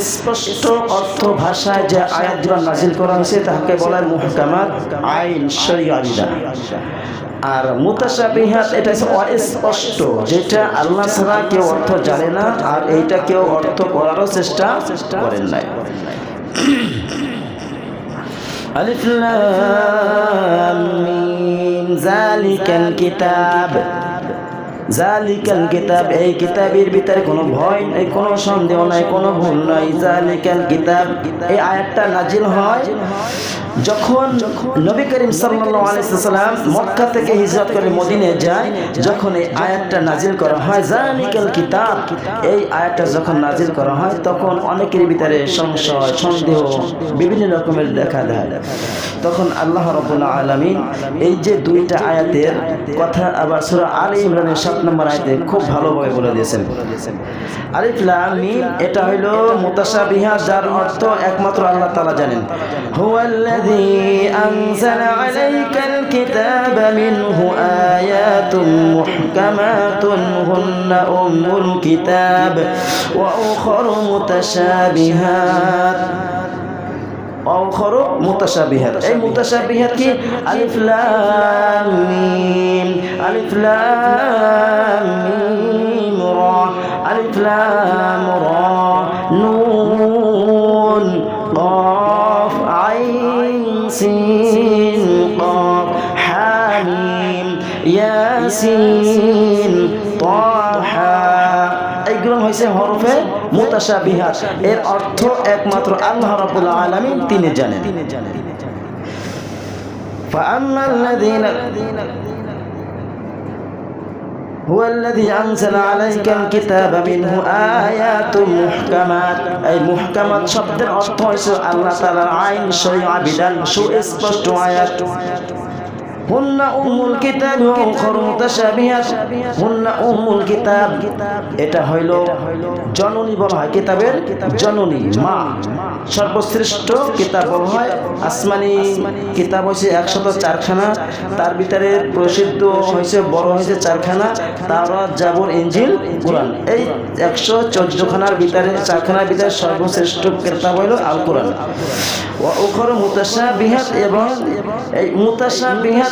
স্পষ্ট অর্থ ভাষায় যে আয়াতগুলো নাজিল করা হয়েছে, তাহাকে বলা মুহকামাত আইন শরিয়া আর মুতাশাবিহাত, এটা হচ্ছে অস্পষ্ট, যেটা আল্লাহ ছাড়া কেউ অর্থ জানে না, আর এইটা কেউ অর্থ করারও চেষ্টা করেন নাই। আলিফ লাম মিম কিতাব। জালিকাল কিতাব, এই কিতাবের ভিতরে কোনো ভয় নেই, কোনো সন্দেহ নাই, কোনো ভুল নাই। জালিকাল কিতাব, এই আয়াতটা নাজিল হয় যখন নবী করিম সাল্লাম মক্কা থেকে হিজরত করে মদিনে যায়, যখন এই আয়াতটা নাজিল করা হয়, জালিকাল কিতাব, এই আয়াতটা যখন নাজিল করা হয়, তখন অনেকের ভিতরে সংশয়, সন্দেহ, বিভিন্ন রকমের দেখা দেয়। তখন আল্লাহ রাব্বুল আলামিন এই যে দুইটা আয়াতের কথা, আবার সূরা আলী ইমরানের 7 নম্বর আয়াতে খুব ভালোভাবে বলে দিয়েছেন। আলিফ লাম মিম, এটা হইল মুতাশাবিহা, যার অর্থ একমাত্র আল্লাহ তাআলা জানেন। হুয়াল্লাযী কিতাবা অখর মুতাশাবিহাত এই মুতাশাবিহাত কি আলিফ লাম মিম আলিফ লাম মিম রা আলিফ লাম রা নুন قاف عين سين قاف حاميم ياسين طه এইগুলো হয়েছে হরফে মুতাশাবিহাত এর অর্থ একমাত্র আল্লাহ রাব্বুল আলামিন তিনি জানেন فأما الذين هو الذي أنزل عليك الكتاب منه آيات محكمات أي محكمات শব্দের অর্থ হয়েছে আল্লাহ তাআলার আইন শরীআ বিধান সুস্পষ্ট আয়াত উম্মুল কিতাব ওয়া উখরা মুতাশাবিহাত হুন্না উম্মুল কিতাব, এটা হইল জননী বলা হয়, কিতাবের জননী, মা। সর্বশ্রেষ্ঠ কিতাব বলা হয় আসমানি। কিতাব হয়েছে একশত চারখানা, তার ভিতরে প্রসিদ্ধ হয়েছে বড় হয়েছে চারখানা তারা জাবর ইঞ্জিল কোরআন। এই একশো চোদ্দখানার ভিতরে, চারখানার ভিতরে সর্বশ্রেষ্ঠ কিতাব হইল আল কোরআন ও উখর মুতাশা বিহাত এবং এই মুতাশা বিহাত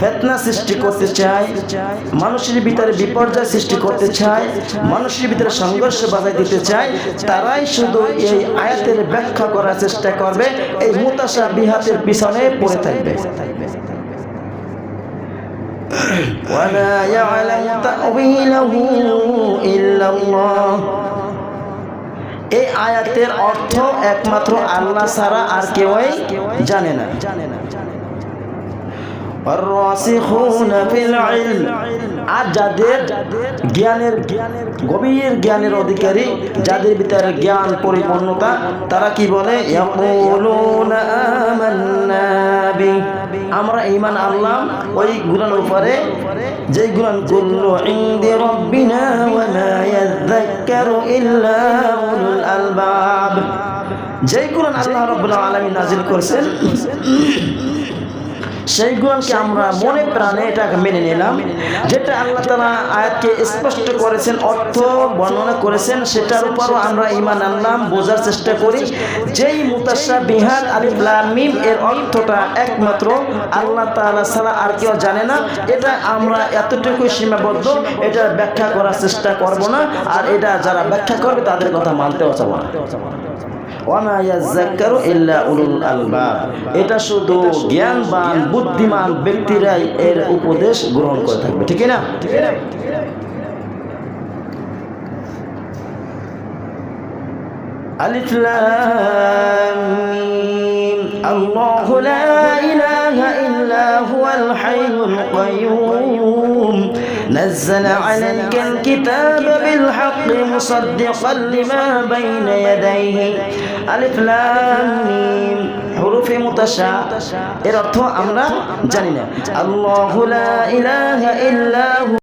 ফেতনা সৃষ্টি করতে চায় মানুষের ভিতরে বিপর্যয় সৃষ্টি করতে চায় মানুষের ভিতরে সংঘর্ষ বাজায় দিতে চায় তারাই শুধু এই আয়াতের ব্যাখ্যা করার চেষ্টা করবে এই মুতাশা বিহাতের পিছনে পড়ে থাকবে وما يعلم تأويله إلا الله এই আয়াতের অর্থ একমাত্র আল্লাহ ছাড়া আর কেউই জানে না الراسخون في العلم আর যাদের জ্ঞানের গভীর জ্ঞানের অধিকারী, যাদের ভিতরে জ্ঞান পরিপূর্ণতা, তারা কি বলে? আমরা ইমান আনলাম ওই গুণার উপরে, যেই গুণান কুল্লু ইনদি রাব্বিনা ওয়া উলুল আলবাব। যেই গুণান আল্লাহ রাব্বুল আলামিন নাজিল করেছেন সেই গুণকে আমরা মনে প্রাণে এটাকে মেনে নিলাম, যেটা আল্লাহ তালা আয়াতকে স্পষ্ট করেছেন, অর্থ বর্ণনা করেছেন, সেটার উপরও আমরা ইমান আনলাম, বোঝার চেষ্টা করি। যেই মুতাসা বিহার মিম, এর অর্থটা একমাত্র আল্লাহ তালা ছাড়া আর কেউ জানে না। এটা আমরা এতটুকু সীমাবদ্ধ, এটার ব্যাখ্যা করার চেষ্টা করব না, আর এটা যারা ব্যাখ্যা করবে, তাদের কথা মানতেও চাবো না। এটা শুধু জ্ঞানবান বুদ্ধিমান ব্যক্তিরাই এর উপদেশ গ্রহণ করে থাকবে ঠিক না ألف لام الله لا إله إلا هو الحي القيوم نزل عليك الكتاب بالحق مصدقا لما بين يديه আলিফ লাম মিম হুরুফে মুতাশা এর অর্থ আমরা জানি না আল্লাহু লা ইলাহা ইল্লা হু